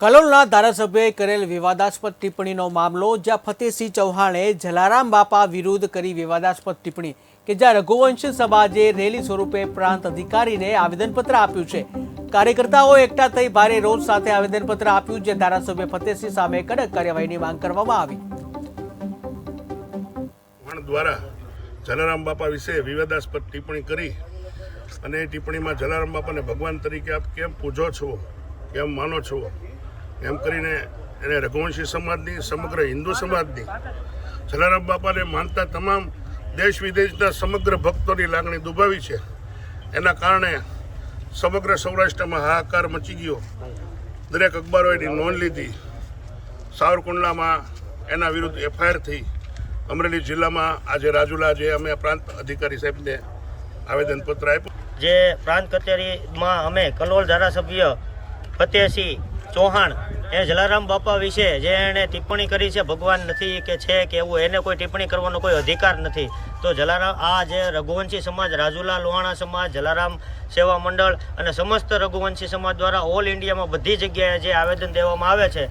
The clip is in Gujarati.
કલોલના ધારાસભ્યએ કરેલ વિવાદાસ્પદ ટિપ્પણીનો મામલો, જ્યાં ફતેહસિંહ ચૌહાણે જલારામ બાપા વિરુદ્ધ કરી વિવાદાસ્પદ ટિપ્પણી, કે જ્યાં રઘુવંશ સમાજે રેલી સ્વરૂપે પ્રાંત અધિકારીને આવેદનપત્ર આપ્યું છે. કાર્યકર્તાઓ એકઠા થઈ ભારે રોષ સાથે આવેદનપત્ર આપ્યું જે ધારાસભ્ય ફતેહસિંહ સામે કડક કાર્યવાહીની માંગ કરવામાં આવી. દ્વારા જલારામ બાપા વિશે વિવાદાસ્પદ ટિપ્પણી કરી અને ટિપ્પણીમાં જલારામ બાપાને ભગવાન તરીકે આપ કેમ પૂજો છો? કેમ માનો છો? એમ કરીને એને રઘુવંશી સમાજની, સમગ્ર હિન્દુ સમાજની, જલારામ બાપાને માનતા તમામ દેશ વિદેશના સમગ્ર ભક્તોની લાગણી દુભાવી છે. એના કારણે સમગ્ર સૌરાષ્ટ્રમાં હાહાકાર મચી ગયો. દરેક અખબારોએ એની નોંધ લીધી. સાવરકુંડલામાં એના વિરુદ્ધ એફઆઈઆર થઈ. અમરેલી જિલ્લામાં આજે રાજુલા જે અમે પ્રાંત અધિકારી સાહેબને આવેદનપત્ર આપ્યું. જે પ્રાંત કચેરીમાં અમે કલોલ ધારાસભ્ય ફતેહસિંહ ચૌહાણ એ જલારામ બાપા વિશે જે એણે ટિપ્પણી કરી છે, ભગવાન નથી કે છે કે એવું, એને કોઈ ટિપ્પણી કરવાનો કોઈ અધિકાર નથી. તો જલારામ, આ જે રઘુવંશી સમાજ રાજુલા લોહાણા સમાજ, જલારામ સેવા મંડળ અને સમસ્ત રઘુવંશી સમાજ દ્વારા ઓલ ઇન્ડિયામાં બધી જગ્યાએ જે આવેદન દેવામાં આવે છે